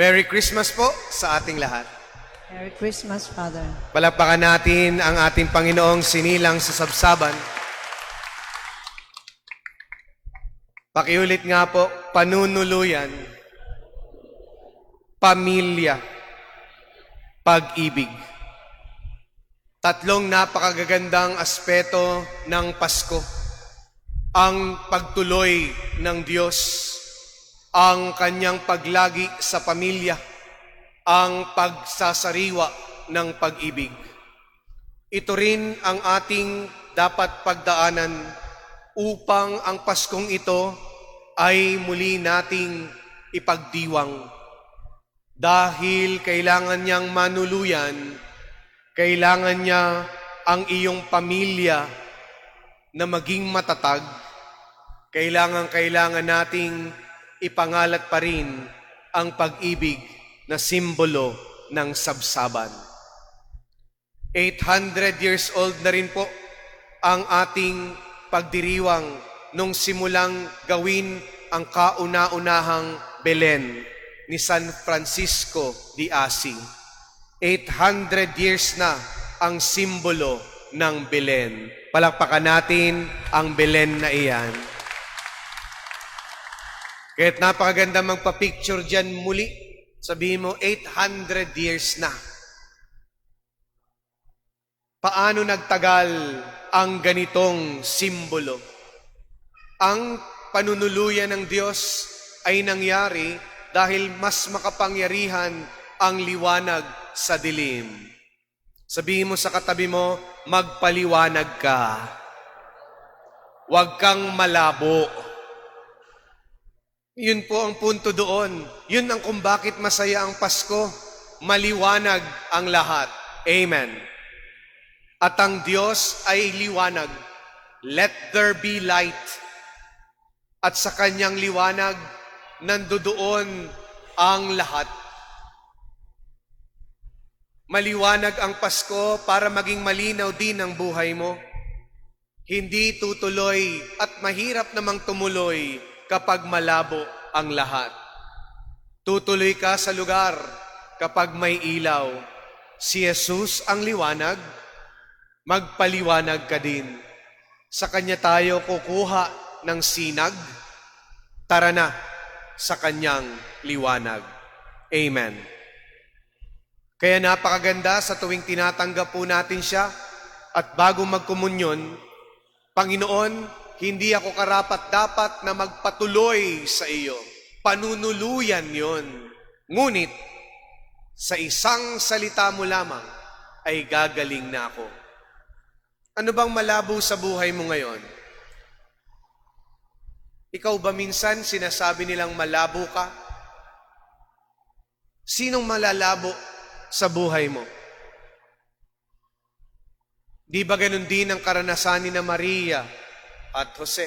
Merry Christmas po sa ating lahat. Merry Christmas, Father. Palakpakan natin ang ating Panginoong sinilang sa sabsaban. Pakiulit nga po, panunuluyan, pamilya, pag-ibig. Tatlong napakagagandang aspeto ng Pasko. Ang pagtuloy ng Diyos, ang kanyang paglagi sa pamilya, ang pagsasariwa ng pag-ibig. Ito rin ang ating dapat pagdaanan upang ang Paskong ito ay muli nating ipagdiwang. Dahil kailangan niyang manuluyan, kailangan niya ang iyong pamilya na maging matatag, kailangan kailangan nating ipangalat pa rin ang pag-ibig na simbolo ng sabsaban. 800 years old na rin po ang ating pagdiriwang nung simulang gawin ang kauna-unahang Belen ni San Francisco de Assis. 800 years na ang simbolo ng Belen. Palakpakan natin ang Belen na iyan. Kahit napakaganda magpa-picture dyan muli, sabihin mo, 800 years na. Paano nagtagal ang ganitong simbolo? Ang panunuluyan ng Diyos ay nangyari dahil mas makapangyarihan ang liwanag sa dilim. Sabihin mo sa katabi mo, magpaliwanag ka. Huwag kang malabo. Yun po ang punto doon. Yun ang kung bakit masaya ang Pasko. Maliwanag ang lahat. Amen. At ang Diyos ay liwanag. Let there be light. At sa kanyang liwanag, nandoon ang lahat. Maliwanag ang Pasko para maging malinaw din ang buhay mo. Hindi tutuloy at mahirap namang tumuloy kapag malabo ang lahat. Tutuloy ka sa lugar kapag may ilaw. Si Jesus ang liwanag, magpaliwanag ka din. Sa Kanya tayo kukuha ng sinag. Tara na sa Kanyang liwanag. Amen. Kaya napakaganda sa tuwing tinatanggap po natin siya at bago magkomunyon, Panginoon, hindi ako karapat dapat na magpatuloy sa iyo. Panunuluyan yon. Ngunit, sa isang salita mo lamang, ay gagaling na ako. Ano bang malabo sa buhay mo ngayon? Ikaw ba minsan sinasabi nilang malabo ka? Sinong malalabo sa buhay mo? Di ba ganun din ang karanasan ni na Maria at Jose?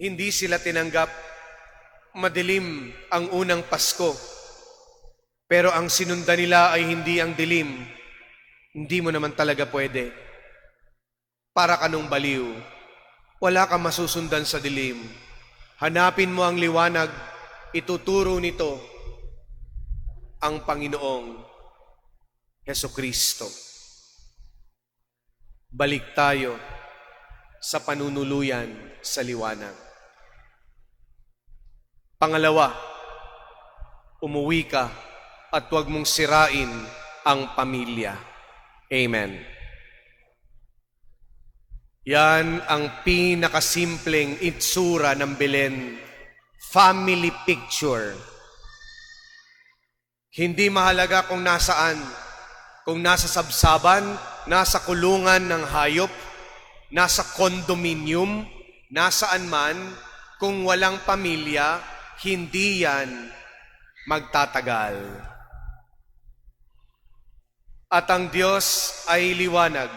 Hindi sila tinanggap madilim ang unang Pasko. Pero ang sinundan nila ay hindi ang dilim. Hindi mo naman talaga pwede. Para kanong baliw. Wala kang masusundan sa dilim. Hanapin mo ang liwanag, ituturo nito ang Panginoong Heso Kristo. Balik tayo sa panunuluyan sa liwanag. Pangalawa, umuwi ka at huwag mong sirain ang pamilya. Amen. Yan ang pinakasimpleng itsura ng Belen. Family picture. Hindi mahalaga kung nasaan. Kung nasa sabsaban, nasa kulungan ng hayop, nasa kondominium, nasaan man, kung walang pamilya, hindi yan magtatagal. At ang Diyos ay liwanag,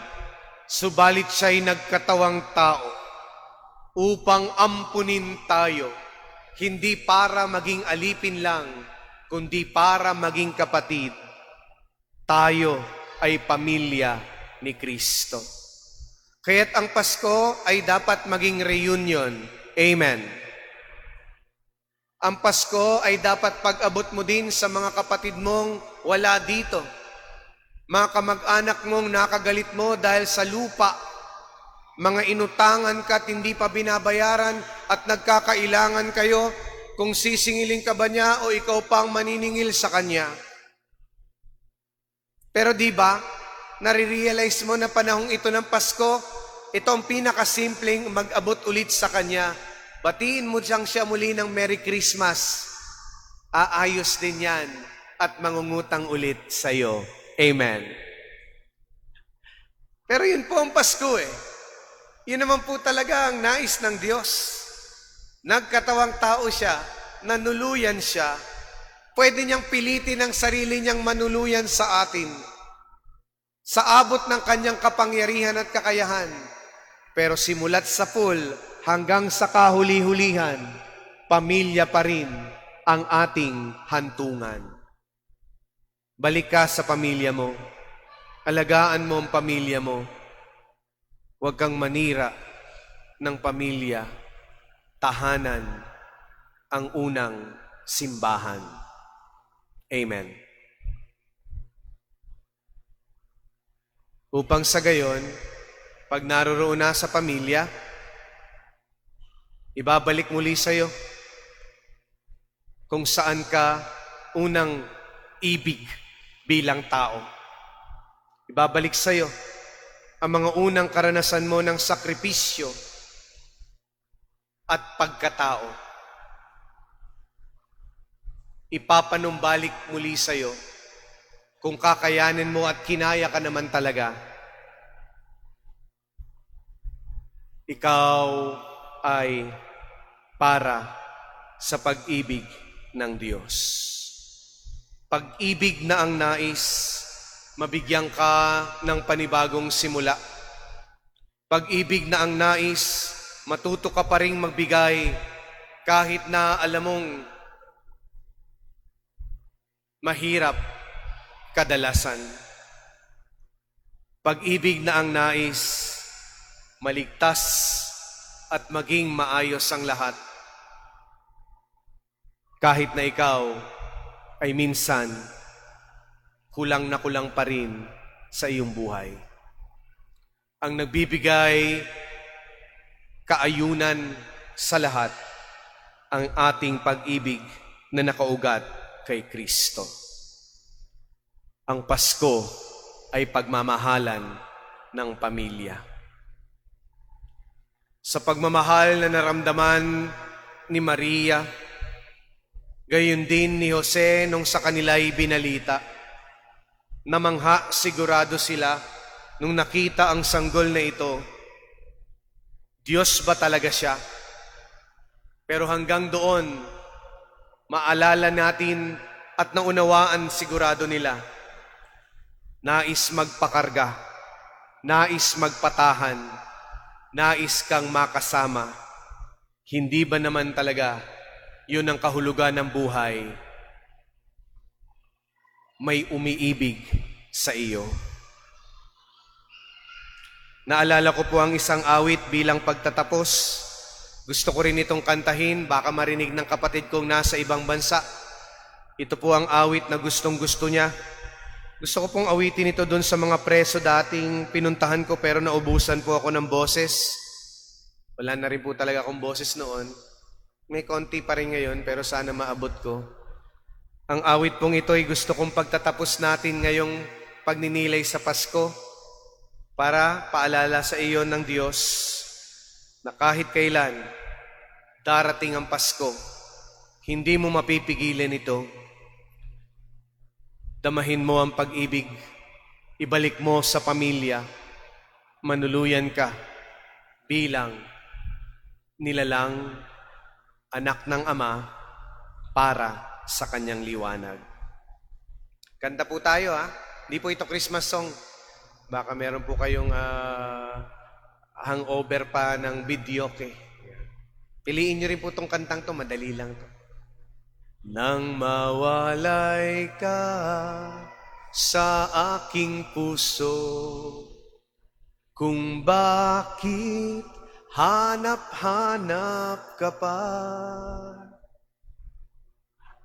subalit siya'y nagkatawang tao upang ampunin tayo, hindi para maging alipin lang, kundi para maging kapatid. Tayo ay pamilya ni Kristo. Kaya't ang Pasko ay dapat maging reunion. Amen. Ang Pasko ay dapat pag-abot mo din sa mga kapatid mong wala dito. Mga kamag-anak mong nakagalit mo dahil sa lupa. Mga inutangan ka at hindi pa binabayaran at nagkakailangan kayo kung sisingilin ka ba niya o ikaw pang maniningil sa kanya. Pero di ba, nare-realize mo na panahong ito ng Pasko, ito ang pinakasimpleng mag-abot ulit sa Kanya. Batiin mo siyang siya muli ng Merry Christmas. Aayos din yan at mangungutang ulit sa iyo. Amen. Pero yun po ang Pasko eh. Yun naman po talaga ang nais ng Diyos. Nagkatawang tao siya, nanuluyan siya, pwede niyang pilitin ang sarili niyang manuluyan sa atin. Sa abot ng kanyang kapangyarihan at kakayahan. Pero simulat sa pool hanggang sa kahuli-hulihan, pamilya pa rin ang ating hantungan. Balik ka sa pamilya mo. Alagaan mo ang pamilya mo. Huwag kang manira ng pamilya. Tahanan ang unang simbahan. Amen. Upang sa gayon, pag naroroon na sa pamilya, ibabalik muli sa iyo kung saan ka unang ibig bilang tao. Ibabalik sa iyo ang mga unang karanasan mo ng sakripisyo at pagkatao. Ipapanumbalik muli sa iyo kung kakayanin mo at kinaya ka naman talaga. Ikaw ay para sa pag-ibig ng Diyos. Pag-ibig na ang nais, mabigyan ka ng panibagong simula. Pag-ibig na ang nais, matuto ka pa rin magbigay kahit na alam mong mahirap kadalasan. Pag-ibig na ang nais, maligtas at maging maayos ang lahat. Kahit na ikaw ay minsan kulang na kulang pa rin sa iyong buhay. Ang nagbibigay kaayunan sa lahat ang ating pag-ibig na nakaugat kay Kristo. Ang Pasko ay pagmamahalan ng pamilya. Sa pagmamahal na naramdaman ni Maria, gayon din ni Jose nung sa kanila'y binalita, namangha sigurado sila nung nakita ang sanggol na ito. Diyos ba talaga siya? Pero hanggang doon, maalala natin at naunawaan sigurado nila nais magpakarga, nais magpatahan, nais kang makasama. Hindi ba naman talaga yun ang kahulugan ng buhay? May umiibig sa iyo. Naalala ko po ang isang awit bilang pagtatapos. Gusto ko rin itong kantahin, baka marinig ng kapatid kong nasa ibang bansa. Ito po ang awit na gustong gusto niya. Gusto ko pong awitin ito doon sa mga preso dating pinuntahan ko pero naubusan po ako ng boses. Wala na rin po talaga akong boses noon. May konti pa rin ngayon pero sana maabot ko. Ang awit pong ito ay gusto kong pagtatapos natin ngayong pagninilay sa Pasko para paalala sa iyo ng Diyos na kahit kailan darating ang Pasko, hindi mo mapipigilan ito Damahin mo ang pag-ibig. Ibalik mo sa pamilya. Manuluyan ka bilang nilalang anak ng Ama para sa kanyang liwanag. Kanta po tayo ha. Hindi po ito Christmas song. Baka meron po kayong ah, hangover pa ng video okay. Piliin nyo rin po itong kantang to, madali lang to. Nang mawalay ka sa aking puso, kung bakit hanap-hanap ka pa,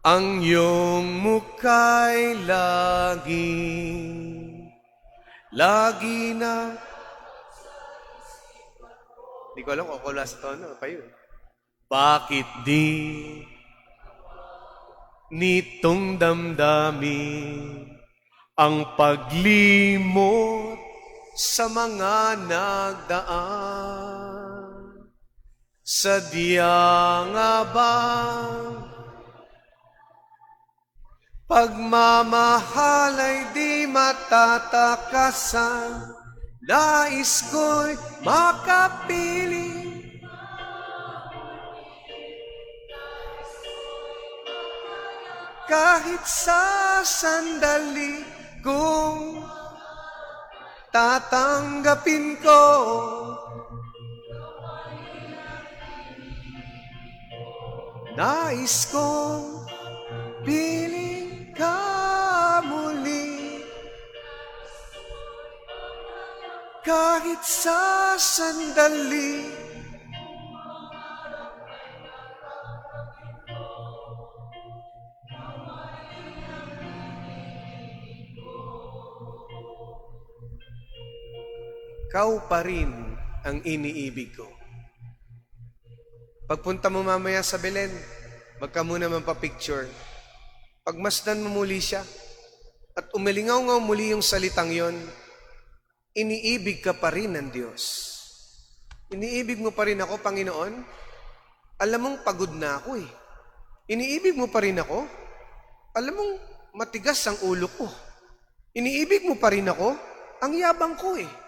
ang iyong mukhay laging, lagi na. Hindi ko alam kung ako last tono, kayo. Bakit di nitong damdamin ang paglimot sa mga nagdaan? Sadya nga bang Pagmamahal ay di matatakasan Nais ko'y makapili Kahit sa sandali kung tatanggapin ko Nais kong piling ka muli. Kahit sa sandali Kau pa rin ang iniibig ko. Pagpunta mo mamaya sa Belen, magka muna picture. Pagmasdan mo muli siya, at umilingaw-ngaw muli yung salitang yon, iniibig ka pa rin ng Diyos. Iniibig mo pa rin ako, Panginoon? Alam mong pagod na ako eh. Iniibig mo pa rin ako? Alam mong matigas ang ulo ko. Iniibig mo pa rin ako? Ang yabang ko eh.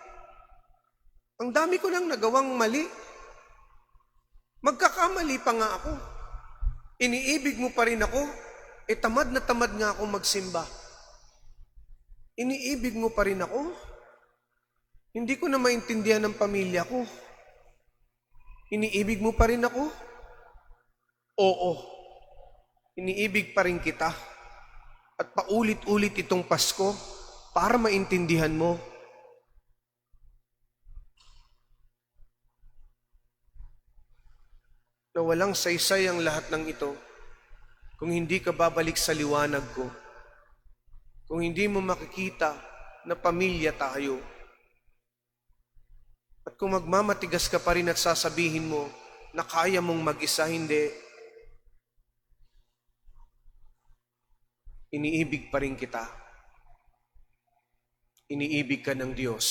Ang dami ko nang nagawang mali. Magkakamali pa nga ako. Iniibig mo pa rin ako. E tamad na tamad nga ako magsimba. Iniibig mo pa rin ako. Hindi ko na maintindihan ng pamilya ko. Iniibig mo pa rin ako? Oo. Iniibig pa rin kita. At paulit-ulit itong Pasko para maintindihan mo. Na walang saysay ang lahat ng ito kung hindi ka babalik sa liwanag ko. Kung hindi mo makikita na pamilya tayo. At kung magmamatigas ka pa rin at sasabihin mo na kaya mong mag-isa, hindi. Iniibig pa rin kita. Iniibig ka ng Diyos.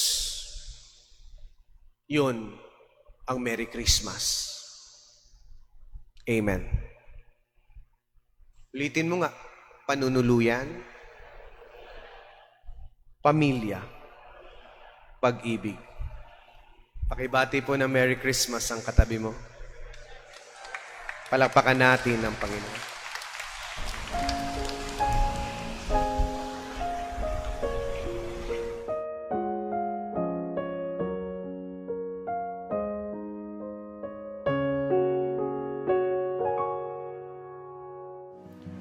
Yun ang Merry Christmas. Amen. Ulitin mo nga, panunuluyan, pamilya, pag-ibig. Pakibati po ng Merry Christmas ang katabi mo. Palakpakan natin ang Panginoon.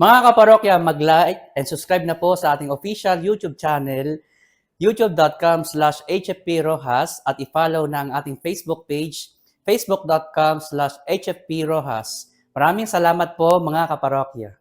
Mga kaparokya, mag-like and subscribe na po sa ating official YouTube channel, youtube.com slash hfprojas at i-follow na ang ating Facebook page, facebook.com slash hfprojas. Maraming salamat po mga kaparokya.